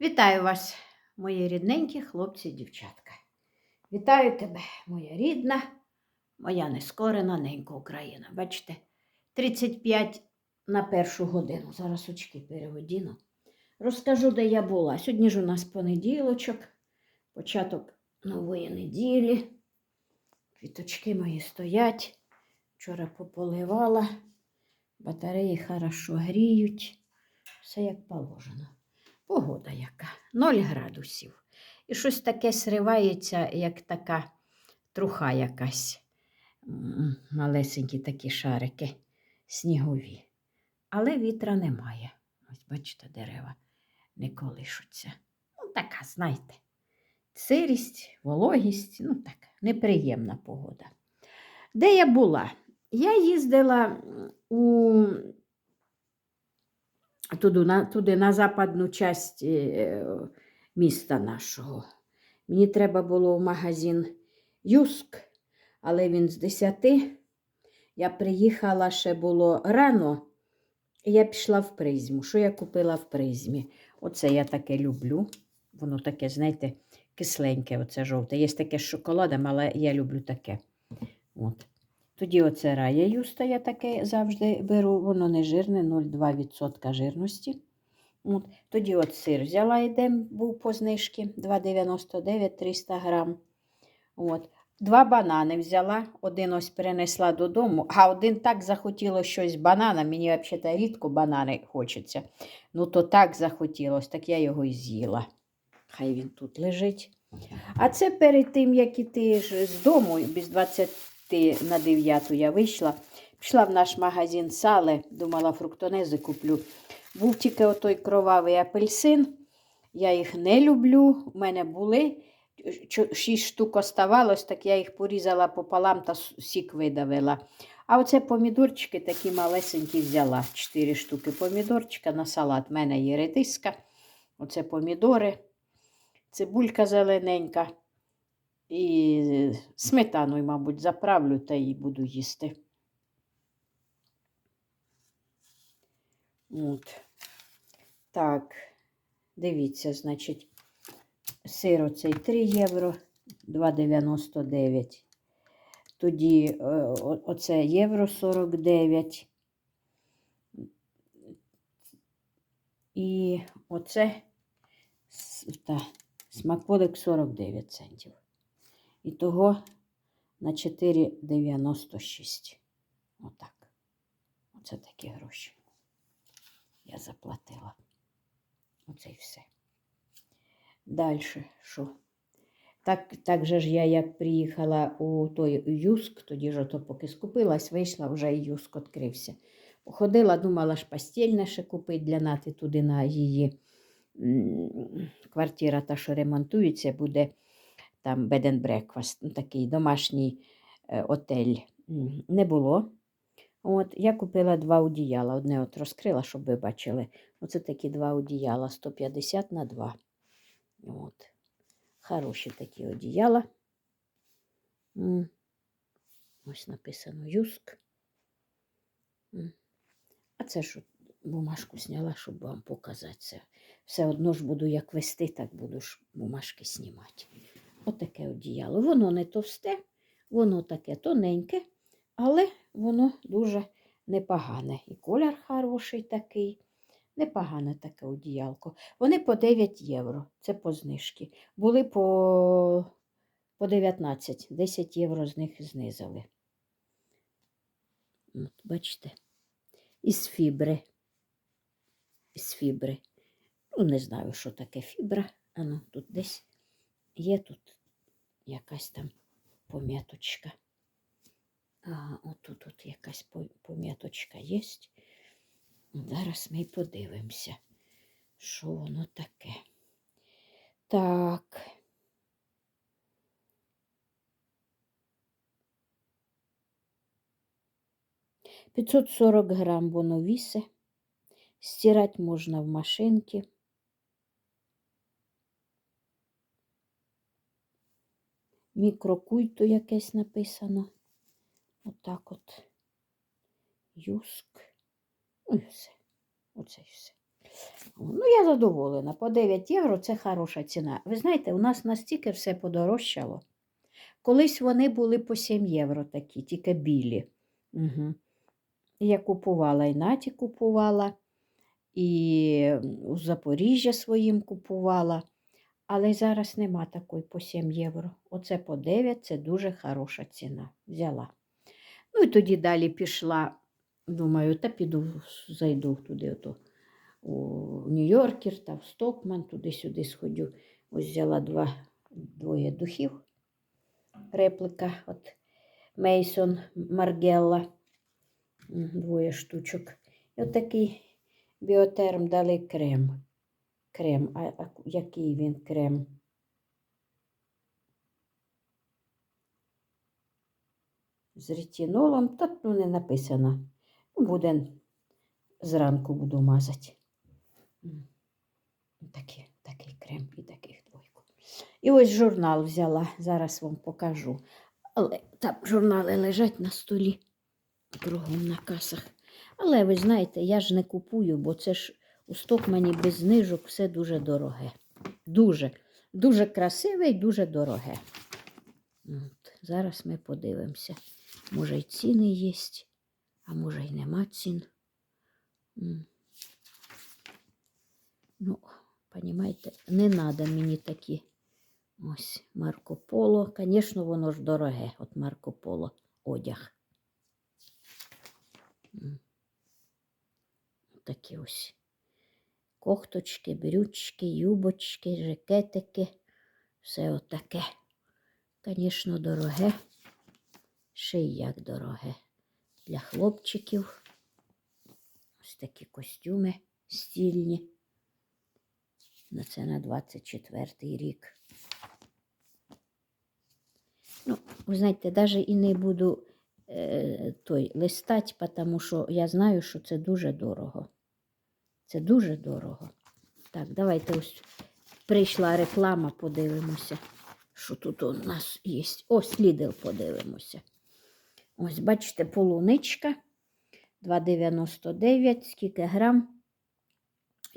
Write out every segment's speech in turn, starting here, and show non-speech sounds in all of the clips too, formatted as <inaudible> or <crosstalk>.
Вітаю вас, мої рідненькі хлопці і дівчатка. Вітаю тебе, моя рідна, моя нескорена ненька Україна. Бачите, 35 на першу годину. Зараз очки переводіну. Розкажу, де я була. Сьогодні ж у нас понеділочок, початок нової неділі. Квіточки мої стоять. Вчора пополивала, батареї хорошо гріють. Все як положено. Погода яка, 0 градусів. І щось таке сривається, як така труха якась. Малесенькі такі шарики снігові. Але вітра немає. Ось бачите, дерева не колишуться. Ну, така, знаєте, сирість, вологість, ну так, неприємна погода. Де я була? Я їздила у туди на, туди, на западну часть е, міста нашого. Мені треба було в магазин Юск, але він з 10. Я приїхала ще було рано, і я пішла в призму. Що я купила в призмі? Оце я таке люблю. Воно таке, знаєте, кисленьке, оце жовте. Є таке з шоколадом, але я люблю таке. От. Тоді оце рая юста я таке завжди беру, воно не жирне, 0,2% жирності. От. Тоді от сир взяла ідем, був по знижці 2,99 300 грам. От. Два банани взяла, один ось перенесла додому, а один так захотіло щось банана. Мені взагалі рідко банани хочеться. Ну, то так захотілося, так я його і з'їла. Хай він тут лежить. А це перед тим, як іти з дому, без 20 на 9 я вийшла. Пішла в наш магазин сале, думала, фруктонези куплю. Був тільки отой кровавий апельсин. Я їх не люблю. У мене були шість штук оставалось, так я їх порізала пополам та сік видавила. А оце помідорчики такі малесенькі взяла. Чотири штуки помідорчика на салат. У мене є редиска. Оце помідори, цибулька зелененька. І сметаною, мабуть, заправлю та і буду їсти. От. Так, дивіться, значить, сир оцей 3 євро, 2,99. Тоді е, оце євро 49. І оце та, смаколик 49 центів. І того на 4,96. Отак. Оце такі гроші. Я заплатила. Оце і все. Далі що? Так, так же ж я як приїхала у той Юск, тоді ж ото поки скупилась, вийшла, вже і Юск відкрився. Походила, думала ж постільне ще купити для нати туди на її квартира, та, що ремонтується, буде там bed and breakfast, ну, такий домашній е, отель. Не було. От, я купила два одіяла. Одне от розкрила, щоб ви бачили. Оце такі два одіяла 150 на 2. От. Хороші такі одіяла. Ось написано Юск. А це ж бумажку зняла, щоб вам показати це. Все одно ж буду як вести, так буду ж бумажки знімати. Отаке одіяло. Воно не товсте, воно таке тоненьке, але воно дуже непогане. І колір хороший такий. Непогане таке одіялко. Вони по 9 євро. Це по знижці. Були по, по 19, 10 євро з них знизили. От, бачите, із фібри. Із фібри. Ну, не знаю, що таке фібра. Ану, тут десь є тут якась там пом'яточка. Ага, отут от якась пом'яточка є. Зараз ми подивимося, що воно таке. Так. П'ятсот сорок грам воно вісе. Стирати можна в машинці. Мікрокульту якесь написано. Отак от. Юск. Ну і все. Оце і все. Ну, я задоволена. По 9 євро це хороша ціна. Ви знаєте, у нас настільки все подорожчало. Колись вони були по 7 євро такі, тільки білі. Угу. Я купувала і Наті купувала, і у Запоріжжя своїм купувала. Але зараз нема такої по 7 євро. Оце по 9 це дуже хороша ціна. Взяла. Ну і тоді далі пішла. Думаю, та піду, зайду туди ото, у Нью-Йоркер та в Стокман, туди-сюди сходю. Ось взяла два, двоє духів. Реплика от Мейсон Маргелла. Двоє штучок. І от такий біотерм дали крем. Крем. А, який він крем? З ретинолом, та ну, не написано. Буде зранку буду мазати. Такий, такий крем і таких двойку. І ось журнал взяла, зараз вам покажу. Але там журнали лежать на столі кругом на касах. Але ви знаєте, я ж не купую, бо це ж у Стокмані без знижок все дуже дороге. Дуже, дуже красиве і дуже дороге. От, зараз ми подивимося. Може, й ціни є, а може, й нема цін. Ну, понімаєте, не треба мені такі. Ось Марко Поло. Звісно, воно ж дороге, от Марко Поло одяг. Такі ось кохточки, брючки, юбочки, жакетики. Все отаке. Звісно, дороге. Ще й як дороге. Для хлопчиків. Ось такі костюми стільні. На це на 24-й рік. Ну, ви знаєте, навіть і не буду е, той листати, тому що я знаю, що це дуже дорого. Це дуже дорого. Так, давайте ось прийшла реклама, подивимося, що тут у нас є. Ось Lidl подивимося. Ось, бачите, полуничка 2,99, скільки грам?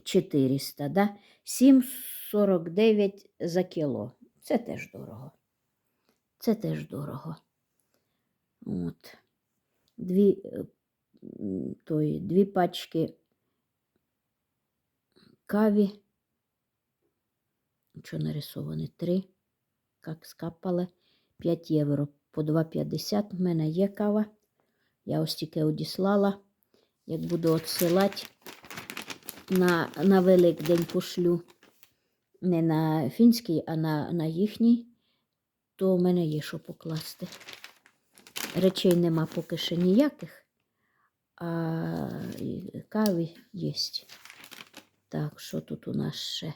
400, да? 7,49 за кіло. Це теж дорого. Це теж дорого. От. Дві, е, той, дві пачки каві. Що нарисовані? Три. Як скапали. 5 євро. По 2,50 в мене є кава. Я ось тільки одіслала. Як буду відсилати, на, на Великдень пошлю. Не на фінський, а на, на їхній, то в мене є що покласти. Речей нема поки що ніяких, а кави є. Так, що тут у нас ще?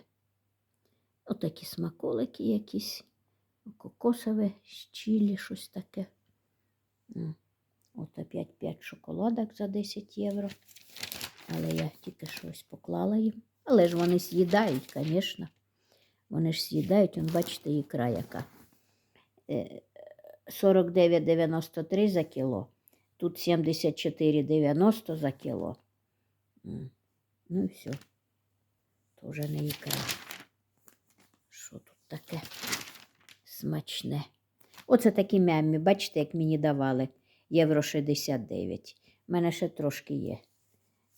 Отакі смаколики якісь, кокосове, чилі, щось таке. От опять 5 шоколадок за 10 євро. Але я тільки щось поклала їм. Але ж вони з'їдають, звісно. Вони ж з'їдають, он, бачите, ікра яка. Е, 49,93 за кіло. Тут 74,90 за кіло. Ну і все. То вже не ікра. Що тут таке смачне? Оце такі мямі, бачите, як мені давали. Євро 69. У мене ще трошки є.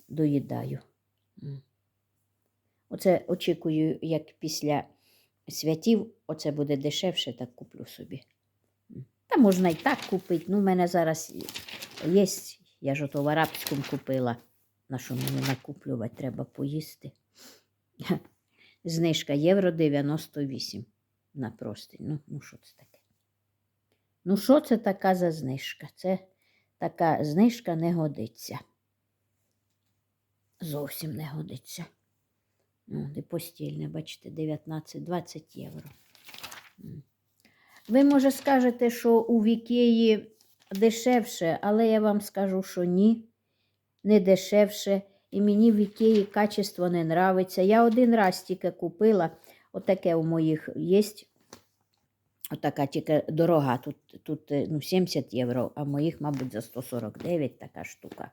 Доїдаю. Оце очікую, як після святів, оце буде дешевше, так куплю собі. Та можна і так купити. Ну, в мене зараз є. Я ж ото в арабському купила. На що мені накуплювати, треба поїсти. <laughs> Знижка євро 98 на простень. Ну, ну що це таке? Ну, що це така за знижка? Це така знижка не годиться. Зовсім не годиться. Ну, де постільне, бачите, 19-20 євро. Ви, може, скажете, що у Вікеї дешевше, але я вам скажу, що ні, не дешевше. І мені в Ікеї качество не нравиться. Я один раз тільки купила, отаке у моїх є. Отака тільки дорога. Тут, тут е, ну, 70 євро, а моїх, мабуть, за 149 така штука.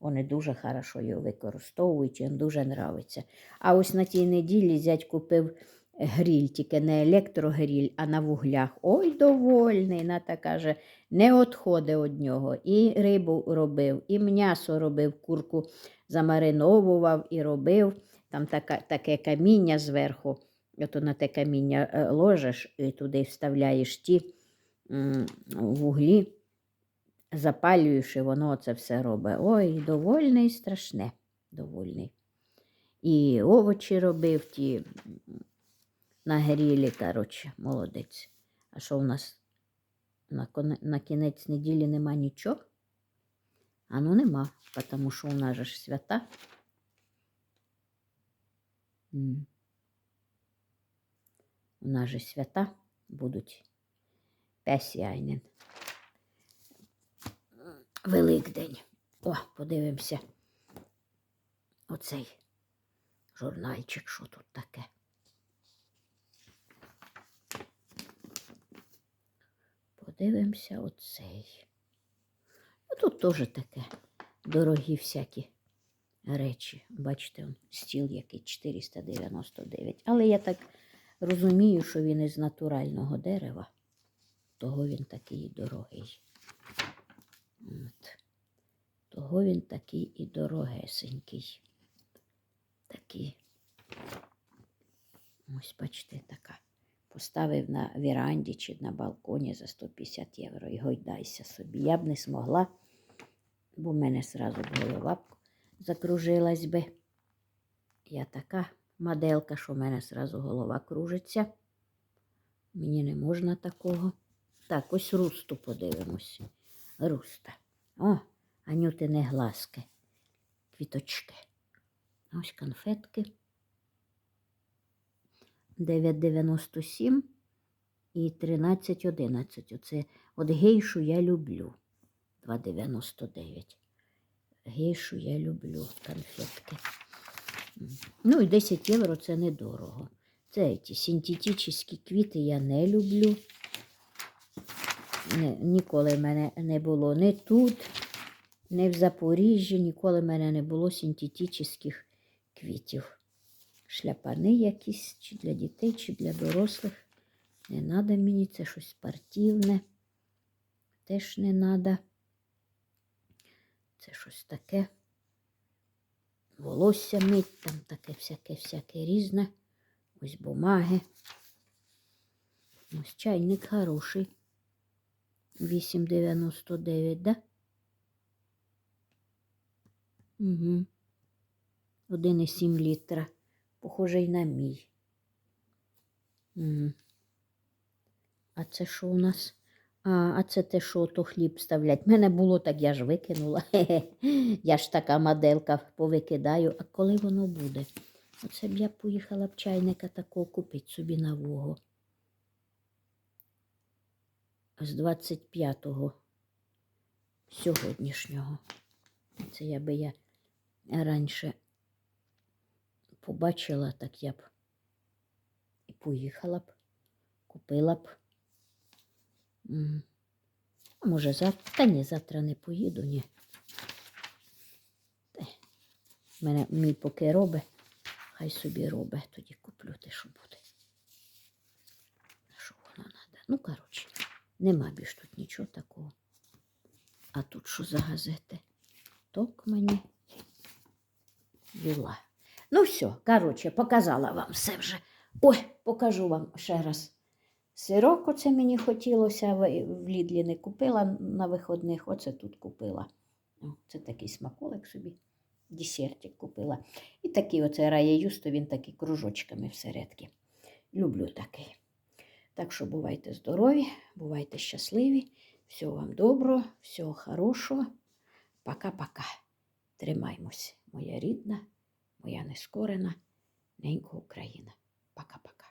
Вони дуже хорошо його використовують, їм дуже нравиться. А ось на тій неділі зять купив гріль, тільки не електрогріль, а на вуглях. Ой, довольний. Ната каже, не відходить від нього. І рибу робив, і м'ясо робив, курку замариновував і робив. Там така, таке каміння зверху. Ото на те каміння е, ложиш і туди вставляєш ті вуглі, запалюєш, і воно це все робить. Ой, довольний, страшне, довольний. І овочі робив ті на грілі, коротше, молодець. А що в нас на, коне- на кінець неділі нема нічого? А ну нема, тому що у нас же ж свята. М. У нас же свята будуть Песяйнин. Великдень. О, подивимося. Оцей журнальчик, що тут таке. Подивимося оцей. Ну, тут теж таке дорогі всякі речі. Бачите, он, стіл який 499. Але я так розумію, що він із натурального дерева, того він такий і дорогий. От. Того він такий і дорогесенький. Такий. Ось, бачите, така. Поставив на віранді чи на балконі за 150 євро і гойдайся собі. Я б не змогла, бо в мене сразу б голова б закружилась би. Я така моделка, що в мене сразу голова кружиться. Мені не можна такого. Так, ось русту подивимось. Руста. О, анютини глазки, квіточки. Ось конфетки. 9,97 і 13,11. Оце от гейшу я люблю. 2,99. Гейшу я люблю конфетки. Ну і 10 євро це недорого. Це ці синтетичні квіти я не люблю. Не, ніколи в мене не було ні тут, ні в Запоріжжі, ніколи в мене не було синтетичних квітів. Шляпани якісь, чи для дітей, чи для дорослих. Не треба мені, це щось спортивне. Теж не треба. Це щось таке. Волосся мить, там таке всяке-всяке різне. Ось бумаги. Ось чайник хороший. 8,99, да? Угу. 1,7 літра. Похожий на мій. А це що у нас? А, а це те, що то хліб ставлять. Мене було так, я ж викинула. Хе-хе. <laughs> Я ж така моделка повикидаю. А коли воно буде? Оце б я поїхала б чайника такого купити собі нового. З 25-го сьогоднішнього. Це я би я раніше побачила, так я б і поїхала б, купила б. А може завтра? Та ні, завтра не поїду, ні. Те, Мене мій поки робить, хай собі робить, тоді куплю те, що буде. Що воно треба? Ну, коротше, нема більш тут нічого такого. А тут що за газети? Ток мені віла. Ну, все, коротше, показала вам все вже. Ой, покажу вам ще раз. Сирок оце мені хотілося, в Лідлі не купила на виходних, оце тут купила. Це такий смаколик собі, десертик купила. І такий оце рає юсто, він такий кружочками всередки. Люблю такий. Так що бувайте здорові, бувайте щасливі. Всього вам доброго, всього хорошого. Пока-пока. Тримаймось, моя рідна, моя нескорена, ненька Україна. Пока-пока.